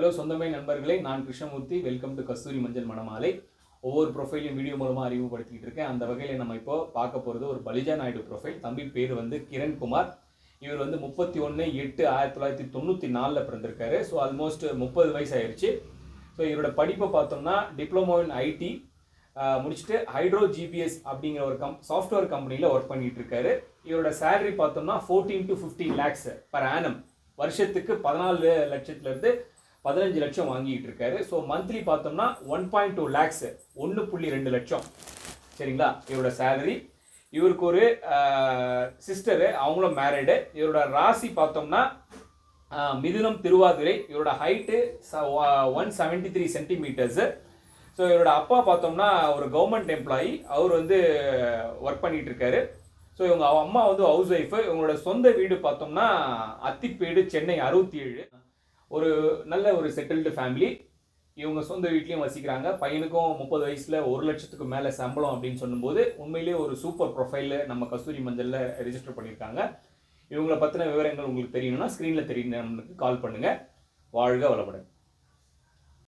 Hello சொந்தமே நண்பர்களே நான் கிருஷ்ணமூர்த்தி. வெல்கம் டு கஸ்தூரி மஞ்சள் மணமாலை ஒவ்வொரு ப்ரொஃபைலையும் வீடியோ மூலமாக அறிமுகப்படுத்திக்கிட்டு இருக்கேன். அந்த வகையில் நம்ம இப்போ பார்க்க போகிறது ஒரு பலிஜா நாயுடு ப்ரொஃபைல் தம்பி பேர் வந்து கிரண் குமார். இவர் வந்து முப்பத்தி ஒன்று எட்டு ஆயிரத்தி தொள்ளாயிரத்தி தொண்ணூற்றி நாலில் பிறந்திருக்காரு. ஸோ ஆல்மோஸ்ட் முப்பது வயசு ஆயிடுச்சு ஸோ இவரோட படிப்பை பார்த்தோம்னா டிப்ளமோ இன் ஐடி முடிச்சுட்டு ஹைட்ரோ ஜிபிஎஸ் அப்படிங்கிற ஒரு கம் சாஃப்ட்வேர் கம்பெனியில் ஒர்க் பண்ணிட்டு இருக்காரு. இவரோட சேலரி பார்த்தோம்னா fourteen to fifteen lakhs per annum வருஷத்துக்கு பதினாலு லட்சத்துலேருந்து பதினஞ்சு லட்சம் வாங்கிட்டு இருக்காரு. ஸோ மந்த்லி பார்த்தோம்னா ஒன் பாயிண்ட் டூ லேக்ஸ் ஒன்று புள்ளி ரெண்டு லட்சம். சரிங்களா? இவரோட சேலரி இவருக்கு ஒரு சிஸ்டரு அவங்களும் மேரிடு இவரோட ராசி பார்த்தோம்னா மிதுனம் திருவாதிரை. இவரோட height one seventy three centimetres so இவரோட அப்பா பார்த்தோம்னா ஒரு கவர்மெண்ட் எம்ப்ளாயி அவர் வந்து ஒர்க் பண்ணிகிட்டு இருக்காரு. ஸோ இவங்க அவ அம்மா வந்து ஹவுஸ் ஒய்ஃபு இவங்களோட சொந்த வீடு பார்த்தோம்னா அத்திப்பேடு சென்னை அறுபத்தி ஏழு ஒரு நல்ல ஒரு செட்டில்டு ஃபேமிலி இவங்க சொந்த வீட்லேயும் வசிக்கிறாங்க. பையனுக்கும் முப்பது வயசில் ஒரு லட்சத்துக்கு மேலே சம்பளம் அப்படின்னு சொல்லும்போது உண்மையிலேயே ஒரு சூப்பர் ப்ரொஃபைலில் நம்ம கஸ்தூரி மஞ்சளில் ரிஜிஸ்டர் பண்ணியிருக்காங்க. இவங்கள பற்றின விவரங்கள் உங்களுக்கு தெரியணும்னா ஸ்க்ரீனில் தெரியும் நம்மளுக்கு கால் பண்ணுங்கள் வாழ்க வளமுடன்.